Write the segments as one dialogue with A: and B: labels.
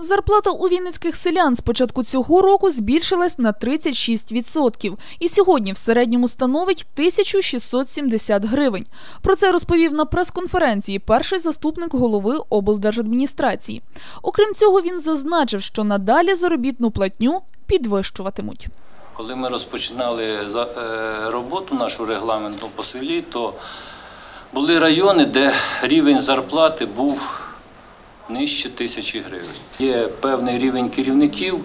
A: Зарплата у вінницьких селян з початку цього року збільшилась на 36% і сьогодні в середньому становить 1670 гривень. Про це розповів на прес-конференції перший заступник голови облдержадміністрації. Окрім цього, він зазначив, що надалі заробітну платню підвищуватимуть.
B: Коли ми розпочинали е, роботу нашу регламентну по селі, то були райони, де рівень зарплати був нижче тисячі гривень. Є певний рівень керівників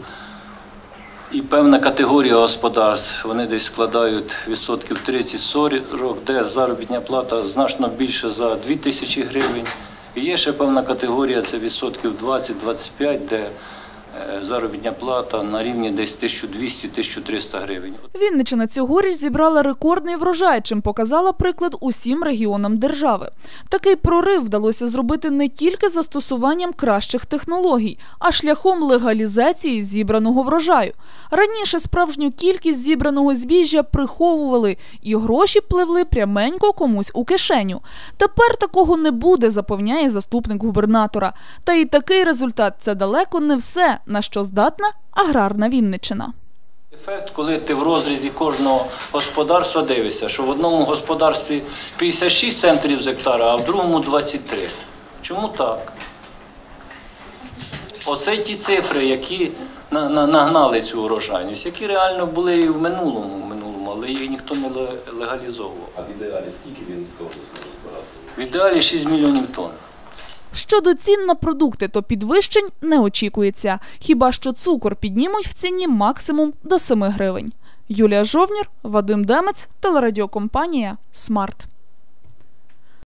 B: і певна категорія господарств. Вони десь складають відсотків 30-40, де заробітна плата значно більше за 2 тисячі гривень. І є ще певна категорія, це відсотків 20-25, де заробітна плата на рівні десь 1200-1300 гривень.
A: Вінничина цьогоріч зібрала рекордний врожай, чим показала приклад усім регіонам держави. Такий прорив вдалося зробити не тільки застосуванням кращих технологій, а шляхом легалізації зібраного врожаю. Раніше справжню кількість зібраного збіжжя приховували, і гроші пливли пряменько комусь у кишеню. Тепер такого не буде, запевняє заступник губернатора. Та і такий результат це далеко не все, на що здатна аграрна Вінничина.
B: Ефект, коли ти в розрізі кожного господарства дивишся, що в одному господарстві 56 центрів з гектара, а в другому 23. Чому так? Оце ті цифри, які на- на- нагнали цю урожайність, які реально були і в минулому, в минулому, але їх ніхто не легалізовував.
C: А в ідеалі скільки він з розбиратися?
B: В ідеалі 6 мільйонів тонн.
A: Щодо цін на продукти, то підвищень не очікується. Хіба що цукор піднімуть в ціні максимум до 7 гривень. Юлія Жовнір, Вадим Демець, телерадіокомпанія Смарт.